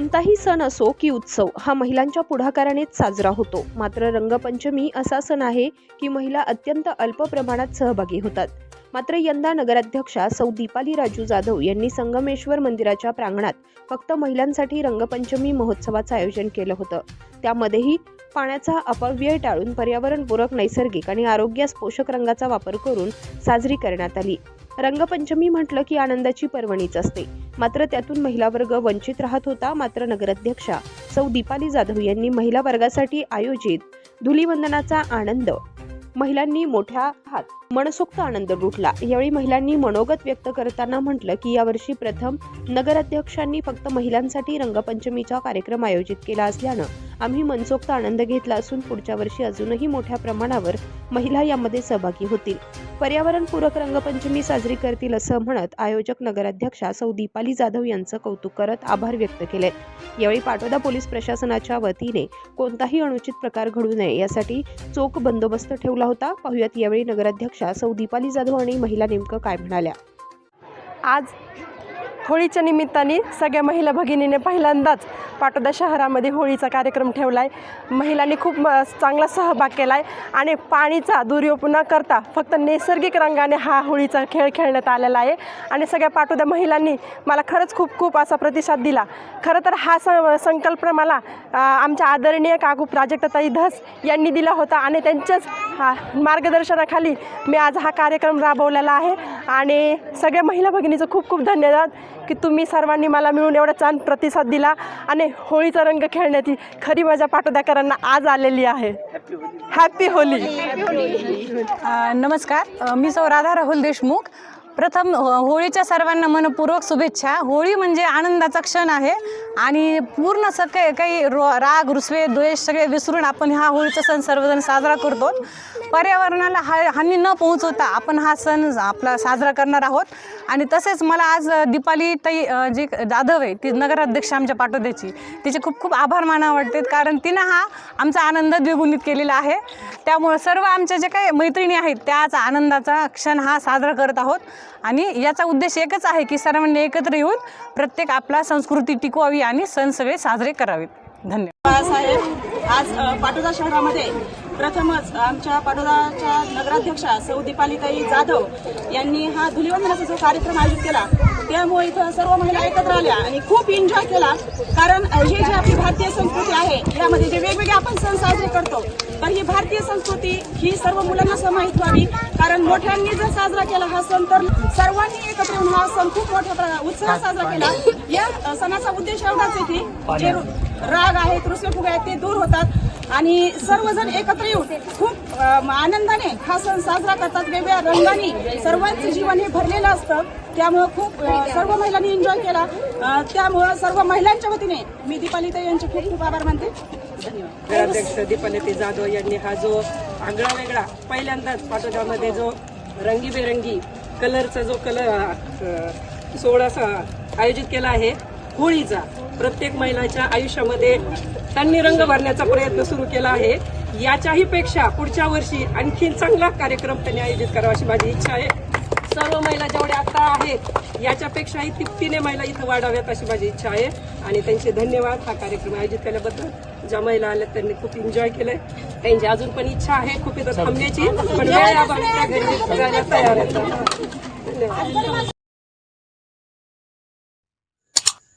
कोणताही सण असो की उत्सव हा महिलांच्या पुढाकारानेच साजरा होतो. मात्र रंगपंचमी असा सण आहे की महिला अत्यंत अल्प प्रमाणात सहभागी होतात. मात्र यंदा नगराध्यक्षा सौ दीपाली राजू जाधव यांनी संगमेश्वर मंदिराच्या प्रांगणात फक्त महिलांसाठी रंगपंचमी महोत्सवाचं आयोजन केलं होतं. त्यामध्येही पाण्याचा अपव्यय टाळून पर्यावरणपूरक नैसर्गिक आणि आरोग्यास पोषक रंगाचा वापर करून साजरी करण्यात आली. रंगपंचमी म्हटलं की आनंदाची पर्वणीच असते. मात्र त्यातून महिला वर्ग वंचित राहत होता मात्र नगराध्यक्षा सौ दीपाली जाधव यांनी महिला वर्गासाठी आयोजित धुलीवंदनाचा आनंद महिलांनी मोठ्या हात मनसोक्त आनंद लुटला. यावेळी महिलांनी मनोगत व्यक्त करताना म्हटलं की यावर्षी प्रथम नगराध्यक्षांनी फक्त महिलांसाठी रंगपंचमीचा कार्यक्रम आयोजित केला असल्यानं आम्ही मनसोक्त आनंद घेतला असून पुढच्या वर्षी अजूनही मोठ्या प्रमाणावर महिला यामध्ये सहभागी होतील. पर्यावरणपूरक रंगपंचमी साजरी करतील असं म्हणत आयोजक नगराध्यक्षा सौ दीपाली जाधव यांचं कौतुक करत आभार व्यक्त केले. यावेळी पाटोदा पोलीस प्रशासनाच्या वतीने कोणताही अनुचित प्रकार घडू नये यासाठी चोख बंदोबस्त ठेवला होता. पाहुयात यावेळी नगराध्यक्षा सौ दीपाली जाधव आणि महिला नेमकं काय म्हणाल्या? आज होळीच्या निमित्ताने सगळ्या महिला भगिनीने पहिल्यांदाच पाटोदा शहरामध्ये होळीचा कार्यक्रम ठेवला आहे महिलांनी खूप म चांगला सहभाग केला आहे आणि पाणीचा दुरुपयोग न करता फक्त नैसर्गिक रंगाने हा होळीचा खेळ खेळण्यात आलेला आहे. आणि सगळ्या पाटोदा महिलांनी मला खरंच खूप खूप असा प्रतिसाद दिला. खरं तर हा स संकल्प मला आमच्या आदरणीय काकू प्राजक्तताई धस यांनी दिला होता आणि त्यांच्याच हा मार्गदर्शनाखाली मी आज हा कार्यक्रम राबवलेला आहे. आणि सगळ्या महिला भगिनीचं खूप खूप धन्यवाद की तुम्ही सर्वांनी मला मिळून एवढा छान प्रतिसाद दिला आणि होळीचा रंग खेळण्याची खरी मजा पाटोद्याकरांना आज आलेली आहे. हॅपी होली नमस्कार. मी सौ राधा राहुल देशमुख. प्रथम हो, होळीच्या सर्वांना मनपूर्वक शुभेच्छा. होळी म्हणजे आनंदाचा क्षण आहे आणि पूर्ण सगळे काही रो राग रुसवे द्वेष सगळे विसरून आपण हा होळीचा सण सर्वजण साजरा करतो. पर्यावरणाला हा हानी न पोहोचवता आपण हा सण आपला साजरा करणार आहोत. आणि तसेच मला आज दीपाली ताई जी जाधव आहे ती नगराध्यक्ष आमच्या पाठोद्याची तिचे खूप खूप आभार माना वाटतात कारण तिनं हा आमचा आनंद द्विगुणित केलेला आहे. त्यामुळं सर्व आमच्या जे काही मैत्रिणी आहेत त्याच आनंदाचा क्षण हा साजरा करत आहोत. आणि याचा उद्देश एकच आहे की सर्वांनी एकत्र येऊन प्रत्येक आपला संस्कृती टिकवावी आणि सण सगळे साजरे करावेत. धन्यवाद. बाळासाहेब आज पाटोदा शहरामध्ये प्रथमच आमच्या पाटोदाच्या नगराध्यक्षा सौ दीपालीताई जाधव यांनी हा धुलिवंदनाचा जो कार्यक्रम आयोजित केला त्यामुळे इथं सर्व महिला एकत्र आल्या आणि खूप एन्जॉय केला. कारण अ, ही जी आपली भारतीय संस्कृती आहे यामध्ये जे वेगवेगळे आपण सण साजरे करतो तर ही भारतीय संस्कृती ही सर्व मुलांना समाहित व्हावी. कारण मोठ्यांनी जर साजरा केला हा सण तर सर्वांनी एकत्र येऊन हा सण खूप मोठ्या उत्साहात साजरा केला. या सणाचा उद्देश एवढाच आहे की राग आहेत रुसवे फुगे आहेत ते दूर होतात. आणि सर्वजण एकत्र येऊन खूप आनंदाने हा सण साजरा करतात. वेगवेगळ्या रंगाने सर्वांचं जीवन हे भरलेलं असतं. त्यामुळं खूप सर्व महिलांनी एन्जॉय केला. त्यामुळं सर्व महिलांच्या वतीने मी दीपालिता यांचे खूप खूप आभार मानते. धन्यवाद. नगराध्यक्ष दीपाली जाधव यांनी हा जो आगळा वेगळा पहिल्यांदाच पाटोद्यामध्ये जो रंगीबेरंगी कलरचा जो कलर सोहळा आयोजित केला आहे. होळीचा प्रत्येक महिलाच्या आयुष्यामध्ये त्यांनी रंग भरण्याचा प्रयत्न सुरू केला आहे. याच्याही पेक्षा पुढच्या वर्षी आणखीन चांगला कार्यक्रम त्यांनी आयोजित करावा अशी माझी इच्छा आहे. सर्व महिला जेवढ्या आता आहेत याच्यापेक्षाही तिप्पीने महिला इथं वाढाव्यात अशी माझी इच्छा आहे. आणि त्यांचे धन्यवाद हा कार्यक्रम आयोजित केल्याबद्दल. ज्या महिला आल्या त्यांनी खूप एन्जॉय केलंय. त्यांची अजून पण इच्छा आहे खूप इथं थांबण्याची. पण वेळ घरी फिरायला तयार धन्यवाद.